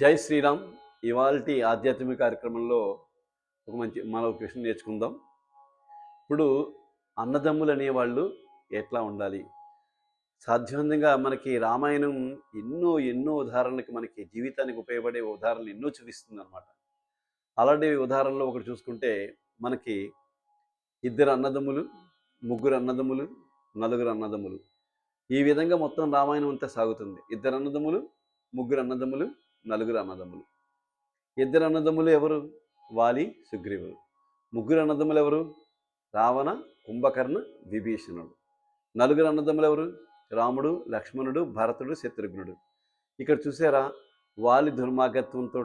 జై శ్రీరామ్. ఇవాళ ఆధ్యాత్మిక కార్యక్రమంలో ఒక మంచి మన ఒక విషయం నేర్చుకుందాం. ఇప్పుడు అన్నదమ్ములు అనేవాళ్ళు ఎట్లా ఉండాలి? సాధ్యవంతంగా మనకి రామాయణం ఎన్నో ఎన్నో ఉదాహరణలకు మనకి జీవితానికి ఉపయోగపడే ఉదాహరణలు ఎన్నో చూపిస్తుంది అనమాట అలాంటి ఉదాహరణలో ఒకటి చూసుకుంటే మనకి ఇద్దరు అన్నదమ్ములు ముగ్గురు అన్నదమ్ములు నలుగురు అన్నదమ్ములు. ఈ విధంగా మొత్తం రామాయణం అంతా సాగుతుంది. ఇద్దరు అన్నదమ్ములు ముగ్గురు అన్నదమ్ములు నలుగురు అన్నదమ్ములు. ఇద్దరు అన్నదమ్ములు ఎవరు? వాలి సుగ్రీవులు ముగ్గురు అన్నదమ్ములు ఎవరు? రావణ కుంభకర్ణ విభీషణుడు. నలుగురు అన్నదమ్ములు ఎవరు? రాముడు లక్ష్మణుడు భరతుడు శత్రుఘ్నుడు. ఇక్కడ చూసారా? వాలి దుర్మార్గత్వంతో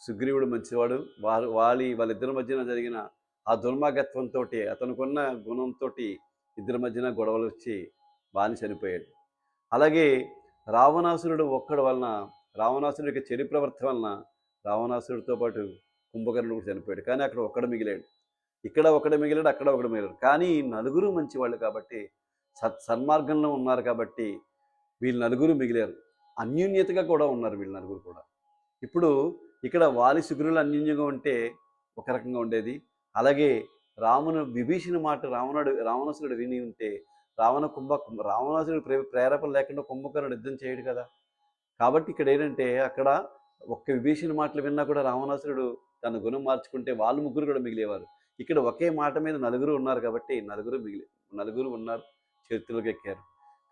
సుగ్రీవుడు మంచివాడు. వారు వాలి వాళ్ళిద్దరి మధ్యన జరిగిన ఆ దుర్మార్గత్వంతో అతనుకున్న గుణంతో ఇద్దరి మధ్యన గొడవలు వచ్చి బాని చనిపోయాడు అలాగే రావణాసురుడు ఒక్కడి వలన రావణాసురుడి యొక్క చెడు ప్రవర్తన వలన రావణాసురుడితో పాటు కుంభకర్ణుడు కూడా చనిపోయాడు. కానీ అక్కడ ఒక్కడ మిగిలాడు. ఇక్కడ ఒకడు మిగిలాడు అక్కడ ఒకడు మిగిలాడు. కానీ నలుగురు మంచి వాళ్ళు కాబట్టి సత్ సన్మార్గంలో ఉన్నారు కాబట్టి వీళ్ళు నలుగురు మిగిలారు. అన్యూన్యతగా కూడా ఉన్నారు వీళ్ళు నలుగురు కూడా. ఇప్పుడు ఇక్కడ వాలి సుగ్రీవులు అన్యూన్యంగా ఉంటే ఒక రకంగా ఉండేది. అలాగే రామును విభీషణ మాట రావణుడు రావణాసురుడు విని ఉంటే రావణ కుంభ రావణాసురుడు ప్రే ప్రేరేపణ లేకుండా కుంభకర్ణుడు యుద్ధం చేయడు కదా. కాబట్టి ఇక్కడ ఏంటంటే అక్కడ ఒక్క విభీషణ మాటలు విన్నా కూడా రావణాసురుడు తన గుణం మార్చుకుంటే వాళ్ళు ముగ్గురు కూడా మిగిలేవారు. ఇక్కడ ఒకే మాట మీద నలుగురు ఉన్నారు కాబట్టి నలుగురు మిగిలి నలుగురు ఉన్నారు చరిత్రలోకి ఎక్కారు.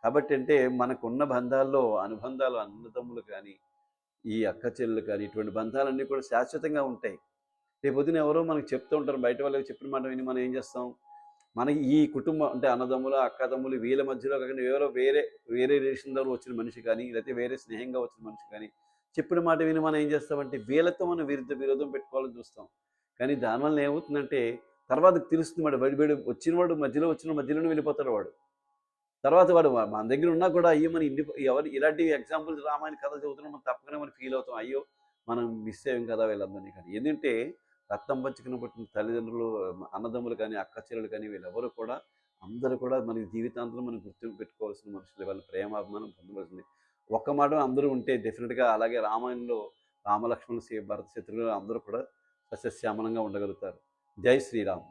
కాబట్టి అంటే మనకున్న బంధాల్లో అనుబంధాలు అన్నదమ్ములు కానీ ఈ అక్క చెల్లెలు కానీ ఇటువంటి బంధాలన్నీ కూడా శాశ్వతంగా ఉంటాయి. రేపొద్దున ఎవరో మనకు చెప్తూ ఉంటారు బయట వాళ్ళకి చెప్పిన మాట విని మనం ఏం చేస్తాం? మనకి ఈ కుటుంబం అంటే అన్నదమ్ములు అక్కదమ్ములు వీళ్ళ మధ్యలో కాకుండా ఎవరో వేరే వేరే రిలేషన్ ద్వారా వచ్చిన మనిషి కానీ లేకపోతే వేరే స్నేహంగా వచ్చిన మనిషి కానీ చెప్పిన మాట విని మనం ఏం చేస్తామంటే వీళ్ళతో మనం విరుద్ధ విరోధం పెట్టుకోవాలని చూస్తాం. కానీ దానివల్ల ఏమవుతుందంటే తర్వాత తెలుస్తుంది వాడు వాడు వాడు వచ్చిన వాడు మధ్యలో వచ్చిన మధ్యలోనే వెళ్ళిపోతాడు వాడు. తర్వాత వాడు మన దగ్గర ఉన్నా కూడా అయ్యో మనం ఇన్ని ఎవరు ఇలాంటి ఎగ్జాంపుల్స్ రామాయణ కథలు చదువుతున్నాం మనం తప్పకుండా మనం ఫీల్ అవుతాం. అయ్యో మనం మిస్ అయ్యాం కదా వీళ్ళందరినీ కానీ. ఎందుకంటే రక్తం పంచుకుని పుట్టిన తల్లిదండ్రులు అన్నదమ్ములు కానీ అక్క చెల్లెలు కానీ వీళ్ళెవరు కూడా అందరూ కూడా మనకి జీవితాంతం మనం గుర్తింపు పెట్టుకోవాల్సిన మనుషులు. వాళ్ళ ప్రేమాభిమానం పొందవలసింది. ఒక్క మాట అందరూ ఉంటే డెఫినెట్గా అలాగే రామాయణంలో రామలక్ష్మణ భరత శత్రులు అందరూ కూడా సస్యశ్యామలంగా ఉండగలుగుతారు. జై శ్రీరామ్.